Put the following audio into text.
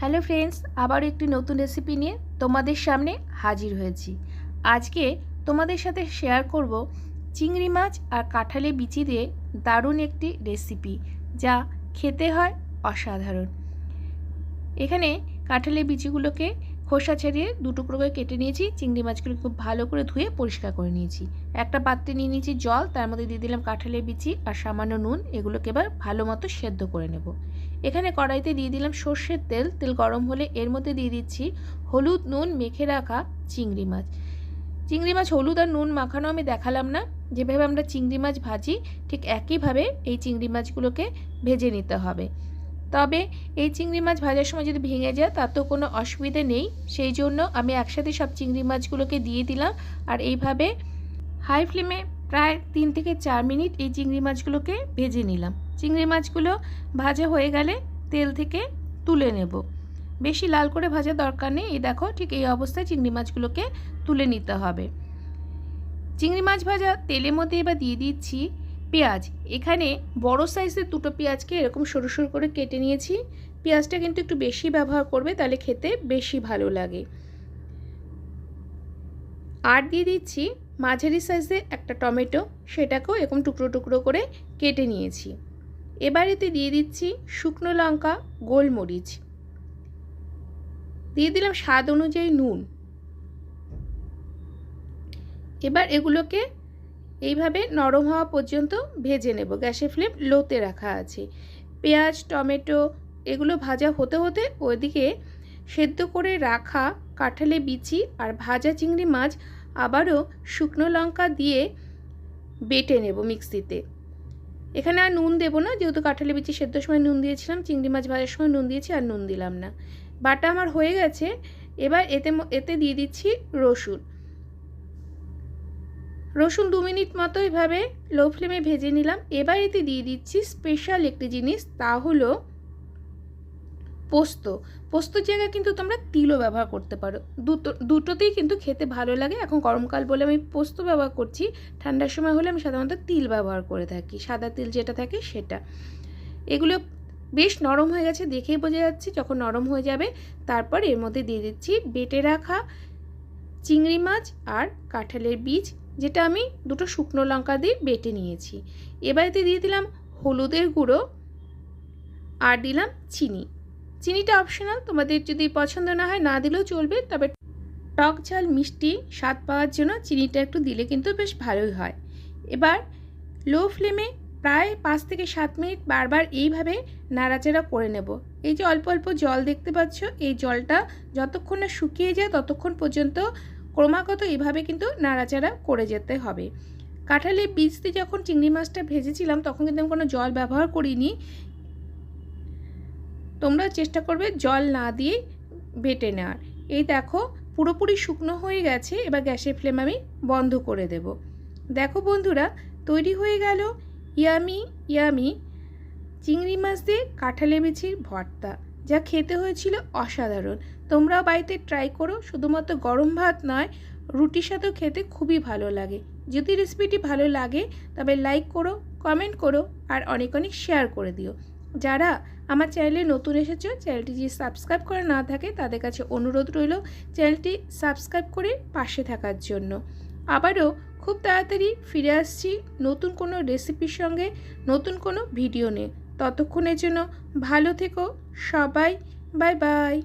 Hello friends আবার একটি নতুন রেসিপি নিয়ে তোমাদের সামনে হাজির হয়েছি। আজকে তোমাদের সাথে শেয়ার করব চিংড়ি মাছ আর কাঁঠালে বিচি দিয়ে দারুণ একটি রেসিপি যা খেতে হয় অসাধারণ। এখানে কাঁঠালের বিচিগুলোকে খোসা ছাড়িয়ে টুকরো করে কেটে নিয়েছি, চিংড়ি মাছগুলো খুব ভালো করে ধুয়ে পরিষ্কার করে নিয়েছি। একটা পাত্রে নিয়ে নিয়েছি জল, তার মধ্যে দিয়ে দিলাম কাঁঠালের বিচি আর সামান্য নুন, এগুলোকে এবার ভালো মতো সেদ্ধ করে নেব। এখানে কড়াইতে দিয়ে দিলাম সর্ষের তেল। তেল গরম হলে এর মধ্যে দিয়ে দিচ্ছি হলুদ, নুন, মেখে রাখা চিংড়ি মাছ। চিংড়ি মাছ হলুদ আর নুন মাখানো আমি দেখালাম না। যেভাবে আমরা চিংড়ি মাছ ভাজি, ঠিক একইভাবে এই চিংড়ি মাছগুলোকে ভেজে নিতে হবে। তবে এই চিংড়ি মাছ ভাজার সময় যদি ভেঙে যায় তাতেও কোনো অসুবিধে নেই। সেই জন্য আমি একসাথে সব চিংড়ি মাছগুলোকে দিয়ে দিলাম। আর এইভাবে হাই ফ্লেমে প্রায় তিন থেকে চার মিনিট এই চিংড়ি মাছগুলোকে ভেজে নিলাম। চিংড়ি মাছগুলো ভাজা হয়ে গেলে তেল থেকে তুলে নেব। বেশি লাল করে ভাজার দরকার নেই। এই দেখো, ঠিক এই অবস্থায় চিংড়ি মাছগুলোকে তুলে নিতে হবে। চিংড়ি মাছ ভাজা তেলের মধ্যে এবার দিয়ে দিচ্ছি পেঁয়াজ। এখানে বড় সাইজের দুটো পেঁয়াজকে এরকম সরু সরু করে কেটে নিয়েছি। পেঁয়াজটা কিন্তু একটু বেশি ব্যবহার করবে, তাহলে খেতে বেশি ভালো লাগে। আর দিয়ে দিচ্ছি মাঝারি সাইজে একটা টমেটো, সেটাকেও এরকম টুকরো টুকরো করে কেটে নিয়েছি। এবার এতে দিয়ে দিচ্ছি শুকনো লঙ্কা, গোলমরিচ। দিয়ে দিলাম স্বাদ অনুযায়ী নুন। এবার এগুলোকে এইভাবে নরম হওয়া পর্যন্ত ভেজে নেব। গ্যাসের ফ্লেম লোতে রাখা আছে। পেঁয়াজ, টমেটো, এগুলো ভাজা হতে হতে ওইদিকে সেদ্ধ করে রাখা কাঁঠালে বিচি আর ভাজা চিংড়ি মাছ আবারও শুকনো লঙ্কা দিয়ে বেটে নেব মিক্সিতে। এখানে আর নুন দেবো না, যেহেতু কাঁঠালে বিচি সেদ্ধ সময় নুন দিয়েছিলাম, চিংড়ি মাছ ভাজার সময় নুন দিয়েছি আর নুন দিলাম না। বাটা আমার হয়ে গেছে, এবার এতে এতে দিয়ে দিচ্ছি রসুন। রসুন দু মিনিট মতো এভাবে লো ফ্লেমে ভেজে নিলাম। এবার এতে দিয়ে দিচ্ছি স্পেশাল একটি জিনিস, তা হলো পোস্ত। পোস্তর জায়গায় কিন্তু তোমরা তিলও ব্যবহার করতে পারো। দুটো, দুটোতেই কিন্তু খেতে ভালো লাগে। এখন গরমকাল বলে আমি পোস্ত ব্যবহার করছি। ঠান্ডার সময় হলে আমি সাধারণত তিল ব্যবহার করে থাকি। সাদা তিল যেটা থাকে সেটা। এগুলো বেশ নরম হয়ে গেছে দেখেই বোঝা যাচ্ছে। যখন নরম হয়ে যাবে, তারপর এর মধ্যে দিয়ে দিচ্ছি বেটে রাখা চিংড়ি মাছ আর কাঁঠালের বীজ, যেটা আমি দুটো শুকনো লঙ্কা দিয়ে বেটে নিয়েছি। এবারেতে দিয়ে দিলাম হলুদের গুঁড়ো আর দিলাম চিনি। চিনিটা অপশনাল তোমাদের যদি পছন্দ না হয়, না দিলেও চলবে, তবে টক ঝাল মিষ্টি স্বাদ পাওয়ার জন্য চিনিটা একটু দিলে কিন্তু বেশ ভালোই হয়। এবার লো ফ্লেমে প্রায় পাঁচ থেকে সাত মিনিট বারবার এইভাবে নাড়াচাড়া করে নেব। এই যে অল্প অল্প জল দেখতে পাচ্ছ, এই জলটা যতক্ষণ না শুকিয়ে যায়, ততক্ষণ পর্যন্ত ক্রমাগত এভাবে কিন্তু নাড়াচাড়া করে যেতে হবে। কাঁঠালের বীজ দিয়ে যখন চিংড়ি মাছটা ভেজেছিলাম, তখন কিন্তু আমি কোনো জল ব্যবহার করিনি। তোমরা চেষ্টা করবে জল না দিয়ে বেটে নেওয়ার। এই দেখো, পুরোপুরি শুকনো হয়ে গেছে, এবার গ্যাসের ফ্লেম আমি বন্ধ করে দেব। দেখো বন্ধুরা, তৈরি হয়ে গেল ইয়ামি ইয়ামি চিংড়ি মাছ দিয়ে কাঁঠালে বিচির ভর্তা, যা খেতে হয়েছিল অসাধারণ। তোমরাও বাড়িতে ট্রাই করো, শুধুমাত্র গরম ভাত নয়, রুটির সাথেও খেতে খুবই ভালো লাগে। যদি রেসিপিটি ভালো লাগে, তবে লাইক করো কমেন্ট করো, আর অনেক অনেক শেয়ার করে দিও। যারা আমার চ্যানেলে নতুন এসেছে, চ্যানেলটি যদি সাবস্ক্রাইব করে না থাকে, তাদের কাছে অনুরোধ রইল চ্যানেলটি সাবস্ক্রাইব করে পাশে থাকার জন্য। আবারও খুব তাড়াতাড়ি ফিরে আসছি নতুন কোনো রেসিপির সঙ্গে, নতুন কোনো ভিডিও নিয়ে। ততক্ষণের জন্য ভালো থেকো সবাই, বাই বাই।